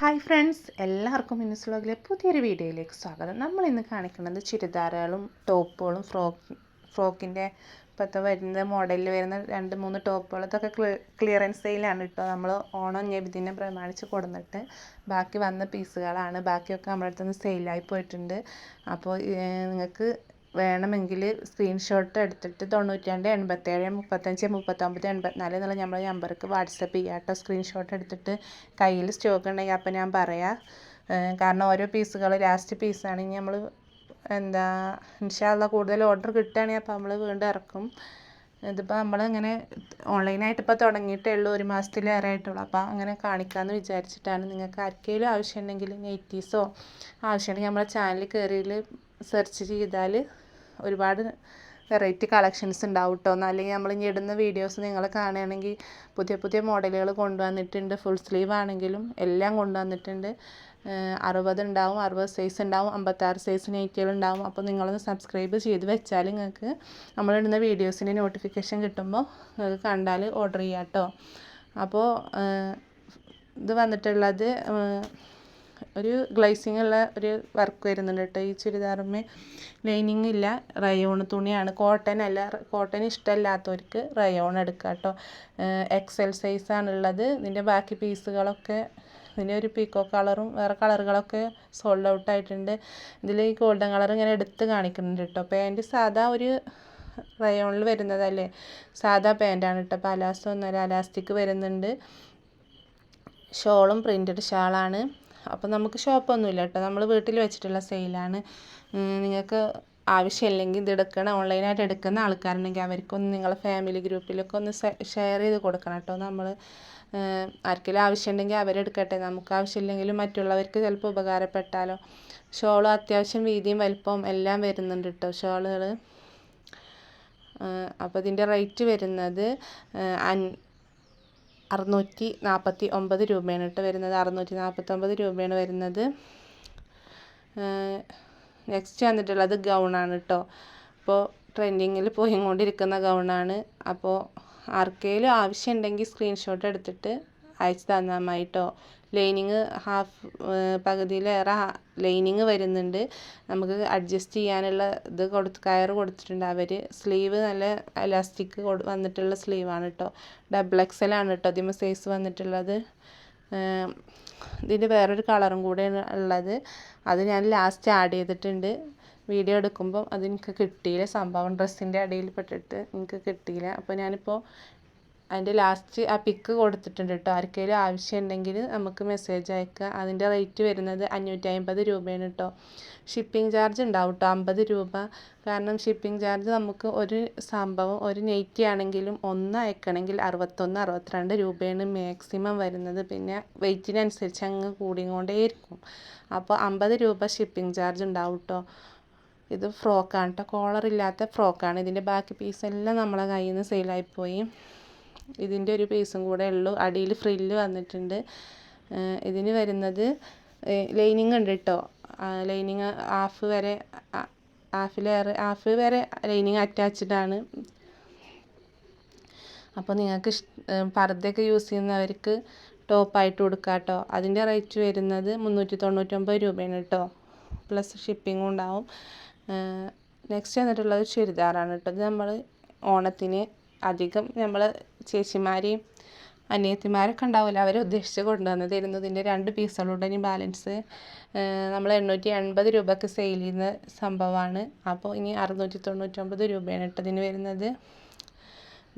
Hi friends എല്ലാവർക്കും മിനിസ് വ്ളോഗിലെ പുതിയൊരു വീഡിയോയിലേക്ക് സ്വാഗതം. നമ്മൾ ഇന്ന് കാണിക്കുന്നത് ചുരിദാറുകളും ടോപ്പുകളും ഫ്രോക്ക് ഫ്രോക്കിന്റെ ഇപ്പോഴത്തെ വരുന്ന മോഡലിൽ വരുന്ന രണ്ട് മൂന്ന് ടോപ്പുകൾ. ഇതൊക്കെ ക്ലിയറൻസ് സെയിലാണ് കേട്ടോ. നമ്മൾ ഓണം ഞെബിദിനെ പ്രമാണിച്ച് കൊടുന്നിട്ട് ബാക്കി വന്ന പീസുകളാണ് ബാക്കിയൊക്കെ നമ്മുടെ അടുത്ത് നിന്ന് സെയിലായി പോയിട്ടുണ്ട്. അപ്പോൾ നിങ്ങൾക്ക് വേണമെങ്കിൽ സ്ക്രീൻഷോട്ട് എടുത്തിട്ട് തൊണ്ണൂറ്റി രണ്ട് എൺപത്തേഴ് മുപ്പത്തഞ്ച് മുപ്പത്തൊമ്പത് എൺപത്തിനാല് എന്നുള്ള നമ്മുടെ നമ്പർക്ക് വാട്സപ്പ് ചെയ്യാം കേട്ടോ. സ്ക്രീൻഷോട്ട് എടുത്തിട്ട് കയ്യിൽ സ്റ്റോക്ക് ഉണ്ടെങ്കിൽ അപ്പം ഞാൻ പറയാം. കാരണം ഓരോ പീസുകൾ ലാസ്റ്റ് പീസാണെങ്കിൽ നമ്മൾ എന്താ ഇൻഷാല്ല കൂടുതൽ ഓർഡർ കിട്ടുകയാണെങ്കിൽ അപ്പോൾ നമ്മൾ വീണ്ടും ഇറക്കും. ഇതിപ്പോൾ നമ്മളിങ്ങനെ ഓൺലൈനായിട്ട് ഇപ്പോൾ തുടങ്ങിയിട്ടേ ഉള്ളൂ. ഒരു മാസത്തിലേറെ ആയിട്ടുള്ളൂ. അപ്പോൾ അങ്ങനെ കാണിക്കാമെന്ന് വിചാരിച്ചിട്ടാണ്. നിങ്ങൾക്ക് ആർക്കെങ്കിലും ആവശ്യമുണ്ടെങ്കിൽ നെയ്റ്റീസോ ആവശ്യമുണ്ടെങ്കിൽ നമ്മളെ ചാനൽ കയറിയിൽ സെർച്ച് ചെയ്താൽ ഒരുപാട് വെറൈറ്റി കളക്ഷൻസ് ഉണ്ടാവും കേട്ടോ അല്ലെങ്കിൽ നമ്മൾ ഇനി ഇടുന്ന വീഡിയോസ് നിങ്ങൾ കാണുകയാണെങ്കിൽ പുതിയ പുതിയ മോഡലുകൾ കൊണ്ടുവന്നിട്ടുണ്ട്. ഫുൾ സ്ലീവ് ആണെങ്കിലും എല്ലാം കൊണ്ടുവന്നിട്ടുണ്ട്. അറുപത് ഉണ്ടാവും അറുപത് സൈസ് ഉണ്ടാവും അമ്പത്താറ് സൈസ് നൈറ്റികൾ ഉണ്ടാവും. അപ്പോൾ നിങ്ങളൊന്ന് സബ്സ്ക്രൈബ് ചെയ്ത് വെച്ചാൽ നിങ്ങൾക്ക് നമ്മളിടുന്ന വീഡിയോസിന്റെ നോട്ടിഫിക്കേഷൻ കിട്ടുമ്പോൾ നിങ്ങൾക്ക് കണ്ടാൽ ഓർഡർ ചെയ്യാം കേട്ടോ അപ്പോൾ ഇത് വന്നിട്ടുള്ളത് ഒരു ഗ്ലേസിങ് ഉള്ള ഒരു വർക്ക് വരുന്നുണ്ട് കേട്ടോ ഈ ചുരിദാറുമ്മേ ലൈനിങ് ഇല്ല. റയോൺ തുണിയാണ്. കോട്ടൺ അല്ല. കോട്ടൺ ഇഷ്ടമല്ലാത്തവർക്ക് റയോൺ എടുക്കാം കേട്ടോ എക്സൽ സൈസാണുള്ളത് ഇതിന്റെ ബാക്കി പീസുകളൊക്കെ ഇതിന്റെ ഒരു പീക്കോ കളറും വേറെ കളറുകളൊക്കെ സോൾഡ് ഔട്ട് ആയിട്ടുണ്ട്. ഇതിൽ ഈ ഗോൾഡൻ കളർ ഇങ്ങനെ എടുത്ത് കാണിക്കുന്നുണ്ട് കേട്ടോ പാന്റ് സാധാ ഒരു റയോണിൽ വരുന്നതല്ലേ? സാധാ പാന്റാണ് കേട്ടോ പലാസോ ഒന്നല്ല അലാസ്റ്റിക് വരുന്നുണ്ട്. ഷോളും പ്രിന്റഡ് ഷാളാണ്. അപ്പോൾ നമുക്ക് ഷോപ്പൊന്നുമില്ല കേട്ടോ. നമ്മൾ വീട്ടിൽ വെച്ചിട്ടുള്ള സെയിലാണ്. നിങ്ങൾക്ക് ആവശ്യമില്ലെങ്കിൽ ഇത് എടുക്കണം. ഓൺലൈനായിട്ട് എടുക്കുന്ന ആൾക്കാരുണ്ടെങ്കിൽ അവർക്കൊന്ന് നിങ്ങളെ ഫാമിലി ഗ്രൂപ്പിലൊക്കെ ഒന്ന് ഷെയർ ചെയ്ത് കൊടുക്കണം കേട്ടോ. നമ്മൾ ആർക്കെങ്കിലും ആവശ്യമുണ്ടെങ്കിൽ അവരെടുക്കട്ടെ. നമുക്ക് ആവശ്യമില്ലെങ്കിലും മറ്റുള്ളവർക്ക് ചിലപ്പോൾ ഉപകാരപ്പെട്ടാലോ. ഷോളും അത്യാവശ്യം വീതിയും വലിപ്പവും എല്ലാം വരുന്നുണ്ട് കേട്ടോ ഷോളുകൾ. അപ്പോൾ ഇതിന്റെ റേറ്റ് വരുന്നത് അറുന്നൂറ്റി നാൽപ്പത്തി ഒമ്പത് രൂപയാണ് കേട്ടോ വരുന്നത്. അറുന്നൂറ്റി നാൽപ്പത്തൊമ്പത് രൂപയാണ് വരുന്നത്. നെക്സ്റ്റ് വന്നിട്ടുള്ളത് ഗൗണാണ് കേട്ടോ അപ്പോൾ ട്രെൻഡിങ്ങിൽ പോയി പോയിക്കൊണ്ടിരിക്കുന്ന ഗൗണാണ് അപ്പോൾ ആർക്കെങ്കിലും ആവശ്യമുണ്ടെങ്കിൽ സ്ക്രീൻഷോട്ട് എടുത്തിട്ട് അയച്ചു തന്നാൽ മതി കേട്ടോ ലൈനിങ് ഹാഫ് പകുതിയിലേറെ ലൈനിങ് വരുന്നുണ്ട്. നമുക്ക് അഡ്ജസ്റ്റ് ചെയ്യാനുള്ള ഇത് കൊടുത്ത് കയർ കൊടുത്തിട്ടുണ്ട്. അവർ സ്ലീവ് നല്ല എലാസ്റ്റിക് വന്നിട്ടുള്ള സ്ലീവാണ് കേട്ടോ ഡബിൾ എക്സൽ ആണ് കേട്ടോ അതിമ സൈസ് വന്നിട്ടുള്ളത്. ഇതിന്റെ വേറൊരു കളറും കൂടെയാണ് ഉള്ളത്. അത് ഞാൻ ലാസ്റ്റ് ആഡ് ചെയ്തിട്ടുണ്ട്. വീഡിയോ എടുക്കുമ്പം അത് എനിക്ക് കിട്ടിയില്ല. സംഭവം ഡ്രസ്സിന്റെ അടിയിൽ പെട്ടിട്ട് എനിക്ക് കിട്ടിയില്ല. അപ്പോൾ ഞാനിപ്പോൾ അതിന്റെ ലാസ്റ്റ് ആ പിക്ക് കൊടുത്തിട്ടുണ്ട് കേട്ടോ ആർക്കെങ്കിലും ആവശ്യമുണ്ടെങ്കിൽ നമുക്ക് മെസ്സേജ് അയക്കുക അതിന്റെ റേറ്റ് വരുന്നത് അഞ്ഞൂറ്റി അമ്പത് രൂപയാണ് കേട്ടോ ഷിപ്പിംഗ് ചാർജ് ഉണ്ടാവും കേട്ടോ അമ്പത് രൂപ. കാരണം ഷിപ്പിംഗ് ചാർജ് നമുക്ക് ഒരു സംഭവം ഒരു നെയ്റ്റി ആണെങ്കിലും ഒന്ന് അയക്കണമെങ്കിൽ അറുപത്തൊന്ന് അറുപത്തിരണ്ട് രൂപയാണ് മാക്സിമം വരുന്നത്. പിന്നെ വെയിറ്റിനനുസരിച്ച് അങ്ങ് കൂടിക്കൊണ്ടേയിരിക്കും. അപ്പോൾ അമ്പത് രൂപ ഷിപ്പിംഗ് ചാർജ് ഉണ്ടാവും കേട്ടോ ഇത് ഫ്രോക്കാണ് കേട്ടോ കോളർ ഇല്ലാത്ത ഫ്രോക്കാണ് ഇതിന്റെ ബാക്കി പീസ് എല്ലാം നമ്മളെ കയ്യിൽ നിന്ന് സെയിലായിപ്പോയി ഇതിന്റെ ഒരു പീസും കൂടെ ഉള്ളൂ. അടിയിൽ ഫ്രില്ല് വന്നിട്ടുണ്ട്. ഇതിന് വരുന്നത് ലൈനിങ് ഉണ്ട് കേട്ടോ ലൈനിങ് ഹാഫ് വരെ ഹാഫിലേറെ ഹാഫ് വരെ ലൈനിങ് അറ്റാച്ച്ഡ് ആണ്. അപ്പോൾ നിങ്ങൾക്ക് പർദ്ദയൊക്കെ യൂസ് ചെയ്യുന്നവർക്ക് ടോപ്പായിട്ട് കൊടുക്കാം കേട്ടോ അതിന്റെ റേറ്റ് വരുന്നത് മുന്നൂറ്റി തൊണ്ണൂറ്റൊമ്പത് രൂപയാണ് കേട്ടോ പ്ലസ് ഷിപ്പിങ്ങും ഉണ്ടാവും. നെക്സ്റ്റ് വന്നിട്ടുള്ളത് ചുരിദാറാണ് കേട്ടോ ഇത് നമ്മൾ ഓണത്തിന് അധികം നമ്മൾ ചേച്ചിമാരെയും അനിയത്തിമാരൊക്കെ ഉണ്ടാവില്ല അവരെ ഉദ്ദേശിച്ച് കൊണ്ടുവന്നതായിരുന്നു ഇതിന്റെ രണ്ട് പീസുകളുണ്ട്. ഇനി ബാലൻസ് നമ്മൾ എണ്ണൂറ്റി എൺപത് രൂപക്ക് സെയിൽ ചെയ്യുന്ന സംഭവമാണ്. അപ്പോൾ ഇനി അറുന്നൂറ്റി തൊണ്ണൂറ്റൊമ്പത് രൂപയാണ് ഇട്ടതിന് വരുന്നത്.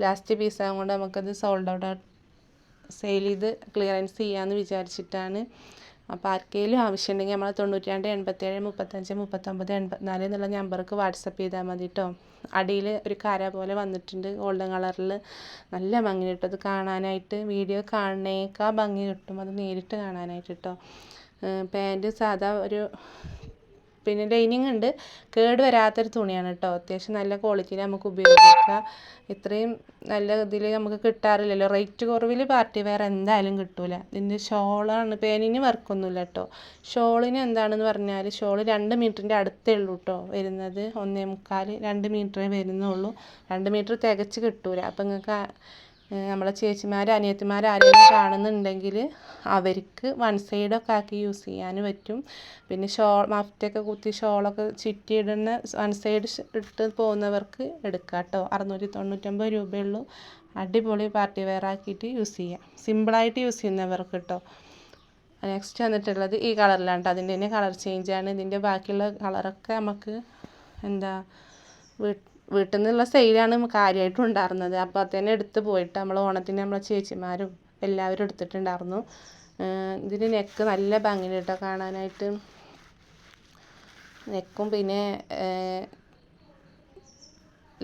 ലാസ്റ്റ് പീസ് കൊണ്ട് നമുക്കത് സോൾഡ് ഔട്ട് സെയിൽ ചെയ്ത് ക്ലിയറൻസ് ചെയ്യാമെന്ന് വിചാരിച്ചിട്ടാണ്. അപ്പോൾ ആർക്കെങ്കിലും ആവശ്യമുണ്ടെങ്കിൽ നമ്മൾ തൊണ്ണൂറ്റി രണ്ട് എൺപത്തേഴ് മുപ്പത്തഞ്ച് മുപ്പത്തൊമ്പത് എൺപത്തിനാല് എന്നുള്ള നമ്പർക്ക് വാട്സപ്പ് ചെയ്താൽ മതി കേട്ടോ അടിയിൽ ഒരു കര പോലെ വന്നിട്ടുണ്ട് ഗോൾഡൻ കളറിൽ. നല്ല ഭംഗി കിട്ടും. അത് കാണാനായിട്ട് വീഡിയോ കാണുന്നേക്കാൾ ഭംഗി കിട്ടും. അത് നേരിട്ട് കാണാനായിട്ട് കേട്ടോ പാന്റ് സാധാ ഒരു പിന്നെ ലൈനിങ് ഉണ്ട്. കേട് വരാത്തൊരു തുണിയാണ് കേട്ടോ അത്യാവശ്യം നല്ല ക്വാളിറ്റിയിൽ നമുക്ക് ഉപയോഗിക്കാം. ഇത്രയും നല്ല ഇതിൽ നമുക്ക് കിട്ടാറില്ലല്ലോ. റേറ്റ് കുറവിൽ പാർട്ടി വെയർ എന്തായാലും കിട്ടില്ല ഇതിന്റെ ഷോളാണ്. പേനിന് വർക്കൊന്നുമില്ല കേട്ടോ ഷോളിന് എന്താണെന്ന് പറഞ്ഞാൽ ഷോൾ രണ്ട് മീറ്ററിന്റെ അടുത്തേ ഉള്ളൂ കേട്ടോ വരുന്നത്. ഒന്നേ മുക്കാൽ രണ്ട് മീറ്ററേ വരുന്നുള്ളൂ. രണ്ട് മീറ്റർ തികച്ച് കിട്ടൂല. അപ്പം നിങ്ങൾക്ക് നമ്മളെ ചേച്ചിമാർ അനിയത്തിമാർ ആരെങ്കിലും കാണുന്നുണ്ടെങ്കിൽ അവർക്ക് വൺ സൈഡൊക്കെ ആക്കി യൂസ് ചെയ്യാൻ പറ്റും. പിന്നെ ഷോൾ മഫ്റ്റൊക്കെ കുത്തി ഷോളൊക്കെ ചുറ്റിയിടുന്ന വൺ സൈഡ് ഇട്ട് പോകുന്നവർക്ക് എടുക്കാം കേട്ടോ അറുന്നൂറ്റി തൊണ്ണൂറ്റൊമ്പത് രൂപയുള്ളൂ. അടിപൊളി പാർട്ടി വെയർ ആക്കിയിട്ട് യൂസ് ചെയ്യാം. സിമ്പിളായിട്ട് യൂസ് ചെയ്യുന്നവർക്ക് കേട്ടോ നെക്സ്റ്റ് വന്നിട്ടുള്ളത് ഈ കളറിലാണ് കേട്ടോ അതിന്റെ തന്നെ കളർ ചേഞ്ചാണ് ഇതിന്റെ ബാക്കിയുള്ള കളറൊക്കെ നമുക്ക് എന്താ വീട്ടിൽ നിന്നുള്ള സെയിലാണ് കാര്യമായിട്ടും ഉണ്ടായിരുന്നത്. അപ്പോൾ തന്നെ എടുത്ത് പോയിട്ട് നമ്മൾ ഓണത്തിന് നമ്മളെ ചേച്ചിമാരും എല്ലാവരും എടുത്തിട്ടുണ്ടായിരുന്നു. ഇതിന് നെക്ക് നല്ല ഭംഗിയുണ്ട് കേട്ടോ കാണാനായിട്ട്. നെക്കും പിന്നെ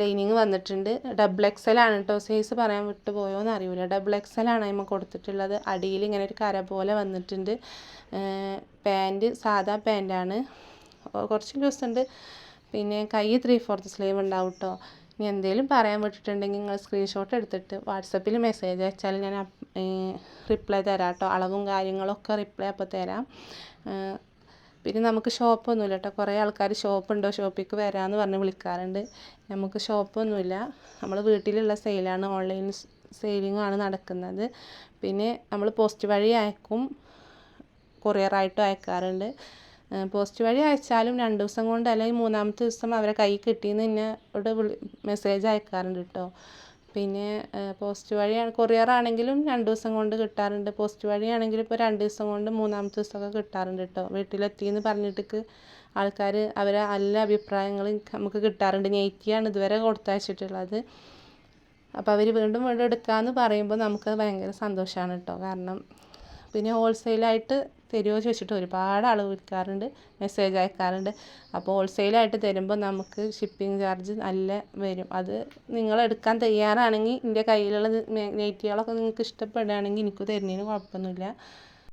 ലൈനിങ് വന്നിട്ടുണ്ട്. ഡബിൾ എക്സൽ ആണ് കേട്ടോ. സൈസ് പറയാൻ വിട്ടുപോയോ എന്ന് അറിയില്ല ഡബിൾ എക്സൽ ആണ് നമ്മൾ കൊടുത്തിട്ടുള്ളത്. അടിയിൽ ഇങ്ങനെ ഒരു കര പോലെ വന്നിട്ടുണ്ട്. പാന്റ് സാധാ പാന്റാണ് കുറച്ച് ലൂസ് ഉണ്ട്. പിന്നെ കൈ ത്രീ ഫോർത്ത് സ്ലീവ് ഉണ്ടാവും കേട്ടോ ഇനി എന്തെങ്കിലും പറയാൻ വിട്ടിട്ടുണ്ടെങ്കിൽ നിങ്ങൾ സ്ക്രീൻഷോട്ട് എടുത്തിട്ട് വാട്സപ്പിൽ മെസ്സേജ് അയച്ചാൽ ഞാൻ റിപ്ലൈ തരാം കേട്ടോ അളവും കാര്യങ്ങളൊക്കെ റിപ്ലൈ അപ്പോൾ തരാം. പിന്നെ നമുക്ക് ഷോപ്പൊന്നുമില്ല കേട്ടോ കുറേ ആൾക്കാർ ഷോപ്പുണ്ടോ ഷോപ്പിലേക്ക് വരാമെന്ന് പറഞ്ഞ് വിളിക്കാറുണ്ട്. നമുക്ക് ഷോപ്പൊന്നുമില്ല നമ്മൾ വീട്ടിലുള്ള സെയിലാണ് ഓൺലൈൻ സെയിലിങ്ങാണ് നടക്കുന്നത്. പിന്നെ നമ്മൾ പോസ്റ്റ് വഴി അയക്കും. കൊറിയറായിട്ടും അയക്കാറുണ്ട്. പോസ്റ്റ് വഴി അയച്ചാലും രണ്ട് ദിവസം കൊണ്ട് അല്ലെങ്കിൽ മൂന്നാമത്തെ ദിവസം അവരെ കൈ കിട്ടിയെന്ന് ഇവിടെ വിളി മെസ്സേജ് അയക്കാറുണ്ട് കേട്ടോ പിന്നെ പോസ്റ്റ് വഴി കൊറിയർ ആണെങ്കിലും രണ്ട് ദിവസം കൊണ്ട് കിട്ടാറുണ്ട്. പോസ്റ്റ് വഴിയാണെങ്കിൽ ഇപ്പോൾ രണ്ട് ദിവസം കൊണ്ട് മൂന്നാമത്തെ ദിവസമൊക്കെ കിട്ടാറുണ്ട് കേട്ടോ വീട്ടിലെത്തിയെന്ന് പറഞ്ഞിട്ട് ആൾക്കാർ അവരെ നല്ല അഭിപ്രായങ്ങൾ നമുക്ക് കിട്ടാറുണ്ട്. നെയ്റ്റിയാണ് ഇതുവരെ കൊടുത്തയച്ചിട്ടുള്ളത്. അപ്പോൾ അവർ വീണ്ടും വീണ്ടും എടുക്കാമെന്ന് പറയുമ്പോൾ നമുക്ക് ഭയങ്കര സന്തോഷമാണ് കേട്ടോ കാരണം പിന്നെ ഹോൾസെയിലായിട്ട് തരുമോ ചോദിച്ചിട്ട് ഒരുപാട് ആൾ വിളിക്കാറുണ്ട് മെസ്സേജ് അയക്കാറുണ്ട്. അപ്പോൾ ഹോൾസെയിലായിട്ട് തരുമ്പോൾ നമുക്ക് ഷിപ്പിംഗ് ചാർജ് നല്ല വരും. അത് നിങ്ങൾ എടുക്കാൻ തയ്യാറാണെങ്കിൽ എന്റെ കയ്യിലുള്ള നെറ്റികളൊക്കെ നിങ്ങൾക്ക് ഇഷ്ടപ്പെടുകയാണെങ്കിൽ എനിക്ക് തരുന്നതിന് കുഴപ്പമൊന്നുമില്ല.